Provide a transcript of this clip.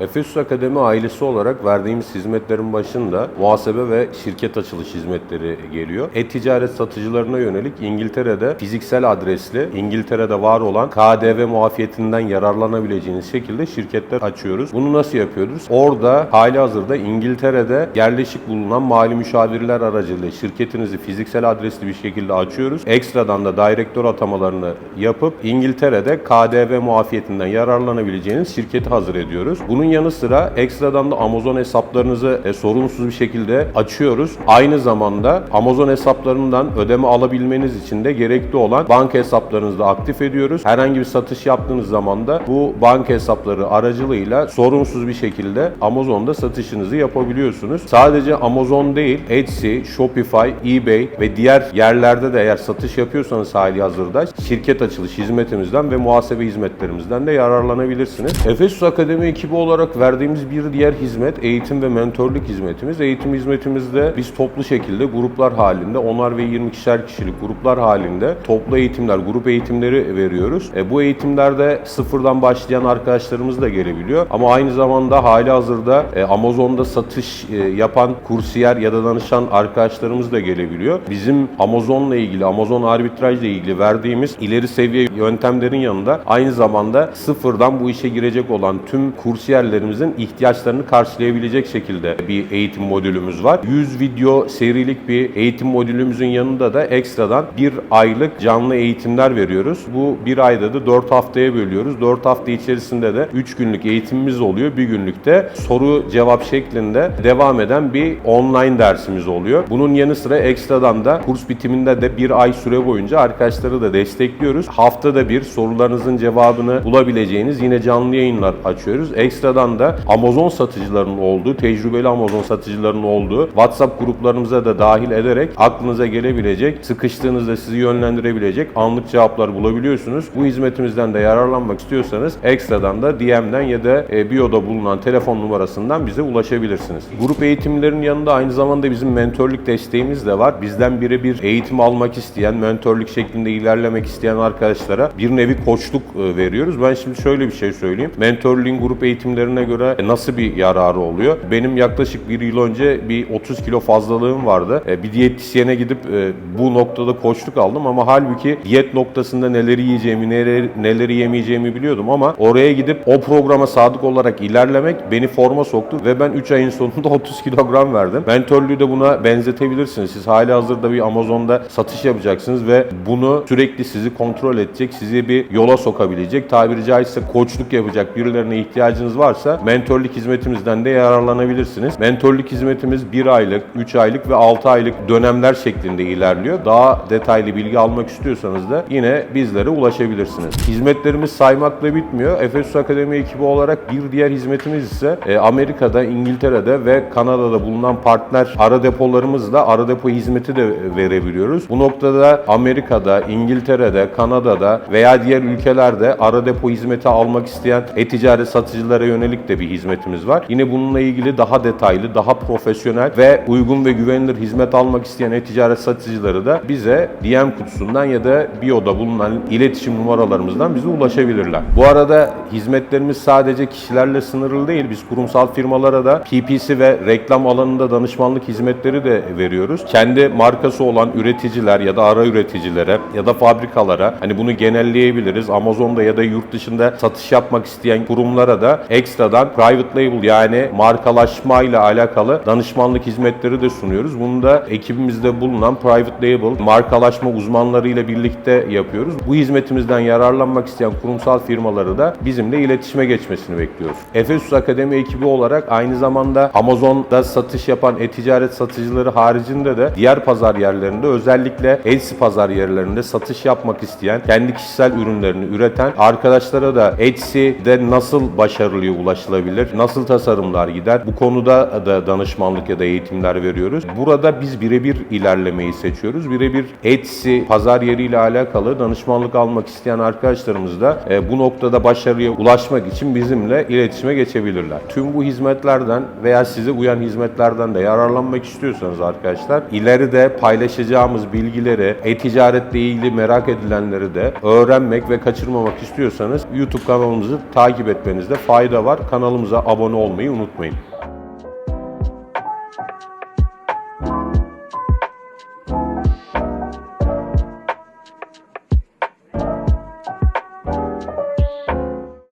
Efesus Akademi ailesi olarak verdiğimiz hizmetlerin başında muhasebe ve şirket açılış hizmetleri geliyor. E-ticaret satıcılarına yönelik İngiltere'de fiziksel adresli, İngiltere'de var olan KDV muafiyetinden yararlanabileceğiniz şekilde şirketler açıyoruz. Bunu nasıl yapıyoruz? Orada hali hazırda İngiltere'de yerleşik bulunan mali müşavirler aracılığıyla şirketinizi fiziksel adresli bir şekilde açıyoruz. Ekstradan da direktör atamalarını yapıp İngiltere'de KDV muafiyetinden yararlanabileceğiniz şirketi hazır ediyoruz. Bunun yanı sıra ekstradan da Amazon hesaplarınızı e, sorunsuz bir şekilde açıyoruz. Aynı zamanda Amazon hesaplarından ödeme alabilmeniz için de gerekli olan banka hesaplarınızı da aktif ediyoruz. Herhangi bir satış yaptığınız zaman da bu banka hesapları aracılığıyla sorunsuz bir şekilde Amazon'da satışınızı yapabiliyorsunuz. Sadece Amazon değil, Etsy, Shopify, eBay ve diğer yerlerde de eğer satış yapıyorsanız hali hazırda şirket açılış hizmetimizden ve muhasebe hizmetlerimizden de yararlanabilirsiniz. Efesus Akademi ekibi olarak verdiğimiz bir diğer hizmet eğitim ve mentorluk hizmetimiz. Eğitim hizmetimizde biz toplu şekilde gruplar halinde 10'ar ve 20'şer kişilik gruplar halinde toplu eğitimler, grup eğitimleri veriyoruz. E, bu eğitimlerde sıfırdan başlayan arkadaşlarımız da gelebiliyor. Ama aynı zamanda hali hazırda e, Amazon'da satış e, yapan kursiyer ya da danışan arkadaşlarımız da gelebiliyor. Bizim Amazon'la ilgili, Amazon arbitrajla ilgili verdiğimiz ileri seviye yöntemlerin yanında aynı zamanda sıfırdan bu işe girecek olan tüm kursiyerlerimizin ihtiyaçlarını karşılayabilecek şekilde bir eğitim modülümüz var. 100 video serilik bir eğitim modülümüzün yanında da ekstradan bir aylık canlı eğitimler veriyoruz. Bu bir ayda da 4 haftaya bölüyoruz. 4 hafta içerisinde de 3 günlük eğitimimiz oluyor. Bir günlük de soru cevap şeklinde devam eden bir online dersimiz oluyor. Bunun yanı sıra ekstradan da kurs bitiminde de bir ay süre boyunca arkadaşları da destekliyoruz. Haftada bir sorularınızın cevabını bulabileceğiniz yine canlı yayınlar açıyoruz. Ekstradan da Amazon satıcılarının olduğu, tecrübeli Amazon satıcılarının olduğu WhatsApp gruplarımıza da dahil ederek aklınıza gelebilecek, sıkıştığınızda sizi yönlendirebilecek anlık cevaplar bulabiliyorsunuz. Bu hizmetimizden de yararlanmak istiyorsanız ekstradan da DM'den ya da e, bio'da bulunan telefon numarasından bize ulaşabilirsiniz. Grup eğitimlerin yanında aynı zamanda bizim mentorluk desteğimiz de var. Bizden birebir eğitim almak isteyen, mentorluk şeklinde ilerlemek isteyen arkadaşlara bir nevi koçluk e, veriyoruz. Ben şimdi şöyle bir şey söyleyeyim. Mentorluğun grup eğitimlerine göre nasıl bir yararı oluyor? Benim yaklaşık bir yıl önce bir 30 kilo fazlalığım vardı. E, Bir diyetisyene gidip e, bu noktada koçluk aldım ama halbuki diyet noktasında neleri yiyeceğimi, neleri, neleri yemeyeceğimi biliyordum ama oraya gidip o programa sadık olarak ilerlemek beni forma soktu ve ben 3 ayın sonunda 30 kilogram verdim. Mentörlüğü de buna benzetebilirsiniz. Siz hali hazırda bir Amazon'da satış yapacaksınız ve bunu sürekli sizi kontrol edecek, sizi bir yola sokabilecek, tabiri caizse koçluk yapacak birilerine ihtiyacınız varsa mentörlük hizmetimizden de yararlanabilirsiniz. Mentörlük hizmetimiz 1 aylık, 3 aylık ve 6 aylık dönemler şeklinde ilerliyor. Daha detaylı bilgi almak istiyorsanız da yine bizlere ulaşabilirsiniz. Hizmetlerimiz saymakla bitmiyor. Efesus Akademi ekibi olarak bir diğer hizmetimiz ise e, Amerika'da, İngiltere'de ve Kanada'da bulunan partner ara depolarımızla ara depo hizmeti de verebiliyoruz. Bu noktada Amerika'da, İngiltere'de, Kanada'da veya diğer ülkelerde ara depo hizmeti almak isteyen e-ticaret satıcılara yönelik de bir hizmetimiz var. Yine bununla ilgili daha detaylı, daha profesyonel ve uygun ve güvenilir hizmet almak isteyen e-ticaret satıcıları da bize DM kutusundan ya da bio'da bulunan iletişim numaralarımızdan bize ulaşabilirler. Bu arada hizmetlerimiz sadece kişilerle sınırlı değil. Biz kurumsal firmalara da PPC ve reklam alanında danışmanlık hizmetleri de veriyoruz. Kendi markası olan üreticiler ya da ara üreticilere ya da fabrikalara hani bunu genelleyebiliriz. Amazon'da ya da yurt dışında satış yapmak isteyen kurumlara da ekstradan private label yani markalaşma ile alakalı danışmanlık hizmetleri de sunuyoruz. Bunu da ekibimizde bulunan private label markalaşma uzmanlarıyla birlikte yapıyoruz. Bu hizmetimizden yararlanmak isteyen kurumsal firmaları da bizimle iletişime geçmesini bekliyoruz. Efesus Akademi ekibi olarak aynı zamanda Amazon'da satış yapan e-ticaret satıcıları haricinde de diğer pazar yerlerinde özellikle Etsy pazar yerlerinde satış yapmak isteyen, kendi kişisel ürünlerini üreten arkadaşlara da Etsy'de nasıl başarılıya ulaşılabilir, nasıl tasarımlar gider bu konuda da danışmanlık ya da eğitimler veriyoruz. Burada biz birebir ilerlemeyi seçiyoruz. Birebir Etsy pazar yeriyle alakalı danışmanlık almak isteyen arkadaşlarımız da e, bu noktada başarıya ulaşmak için bizimle iletişime geçebilirler. Tüm bu hizmetlerden veya size uyan hizmetlerden de yararlanmak istiyorsanız arkadaşlar ileride paylaşacağımız bilgileri, e-ticaretle ilgili merak edilenleri de öğrenmek ve kaçırmamak istiyorsanız YouTube kanalımızı takip etmenizde fayda var. Var. Kanalımıza abone olmayı unutmayın.